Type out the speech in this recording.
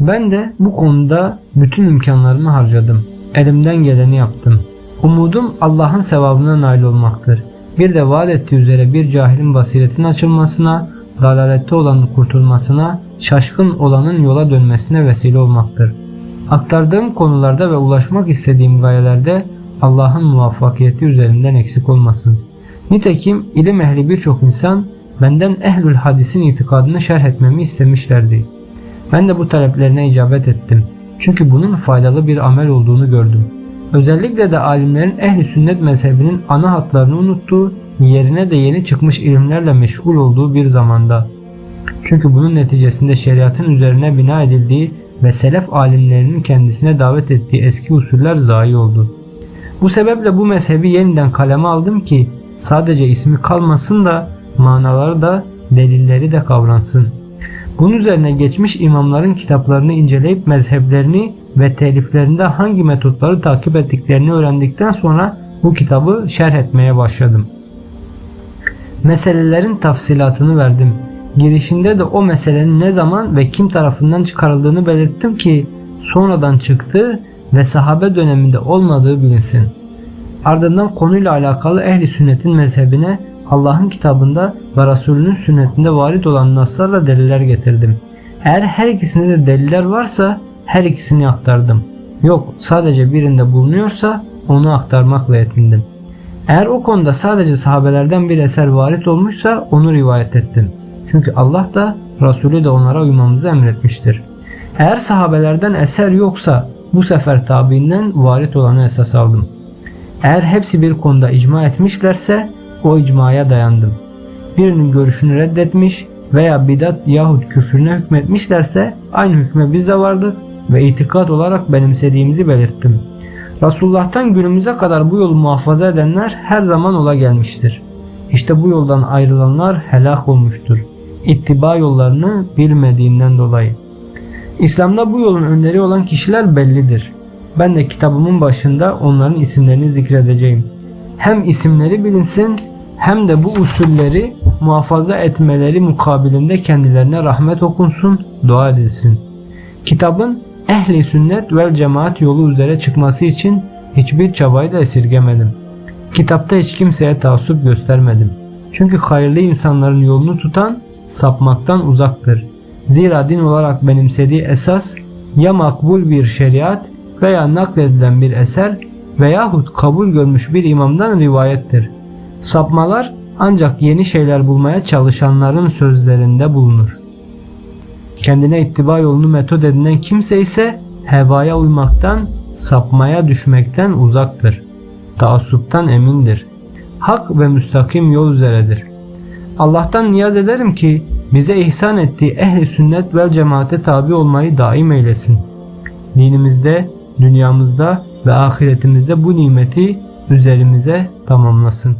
Ben de bu konuda bütün imkanlarımı harcadım. Elimden geleni yaptım. Umudum Allah'ın sevabına nail olmaktır. Bir de vaat ettiği üzere bir cahilin basiretin açılmasına, dalalette olanın kurtulmasına, şaşkın olanın yola dönmesine vesile olmaktır. Aktardığım konularda ve ulaşmak istediğim gayelerde Allah'ın muvaffakiyeti üzerimden eksik olmasın. Nitekim ilim ehli birçok insan benden ehlül hadisin itikadını şerh etmemi istemişlerdi. Ben de bu taleplerine icabet ettim. Çünkü bunun faydalı bir amel olduğunu gördüm. Özellikle de alimlerin ehli sünnet mezhebinin ana hatlarını unuttuğu, yerine de yeni çıkmış ilimlerle meşgul olduğu bir zamanda. Çünkü bunun neticesinde şeriatın üzerine bina edildiği ve selef alimlerinin kendisine davet ettiği eski usuller zayi oldu. Bu sebeple bu mezhebi yeniden kaleme aldım ki sadece ismi kalmasın da manaları da delilleri de kavransın. Bunun üzerine geçmiş imamların kitaplarını inceleyip mezheplerini ve teliflerinde hangi metotları takip ettiklerini öğrendikten sonra bu kitabı şerh etmeye başladım. Meselelerin tafsilatını verdim. Girişinde de o meselenin ne zaman ve kim tarafından çıkarıldığını belirttim ki sonradan çıktığı ve sahabe döneminde olmadığı bilinsin. Ardından konuyla alakalı ehli sünnetin mezhebine Allah'ın kitabında ve Resulünün sünnetinde varit olan naslarla deliller getirdim. Eğer her ikisinde de deliller varsa her ikisini aktardım. Yok sadece birinde bulunuyorsa onu aktarmakla yetindim. Eğer o konuda sadece sahabelerden bir eser varit olmuşsa onu rivayet ettim. Çünkü Allah da Resulü de onlara uymamızı emretmiştir. Eğer sahabelerden eser yoksa bu sefer tabiinden varit olanı esas aldım. Eğer hepsi bir konuda icma etmişlerse o icmaya dayandım. Birinin görüşünü reddetmiş veya bidat yahut küfrüne hükmetmişlerse aynı hükme biz de vardık ve itikat olarak benimsediğimizi belirttim. Resulullah'tan günümüze kadar bu yolu muhafaza edenler her zaman ola gelmiştir. İşte bu yoldan ayrılanlar helak olmuştur. İttiba yollarını bilmediğinden dolayı. İslam'da bu yolun önderi olan kişiler bellidir. Ben de kitabımın başında onların isimlerini zikredeceğim. Hem isimleri bilinsin hem de bu usulleri muhafaza etmeleri mukabilinde kendilerine rahmet okunsun, dua edilsin. Kitabın ehli sünnet vel cemaat yolu üzere çıkması için hiçbir çabayı da esirgemedim. Kitapta hiç kimseye taassup göstermedim. Çünkü hayırlı insanların yolunu tutan sapmaktan uzaktır. Zira din olarak benimsediği esas ya makbul bir şeriat veya nakledilen bir eser veyahut kabul görmüş bir imamdan rivayettir. Sapmalar ancak yeni şeyler bulmaya çalışanların sözlerinde bulunur. Kendine ittiba yolunu metot edinen kimse ise hevaya uymaktan, sapmaya düşmekten uzaktır. Taassuptan emindir. Hak ve müstakim yol üzeredir. Allah'tan niyaz ederim ki bize ihsan ettiği ehli sünnet vel cemaate tabi olmayı daim eylesin. Dinimizde, dünyamızda ve ahiretimizde bu nimeti üzerimize tamamlasın.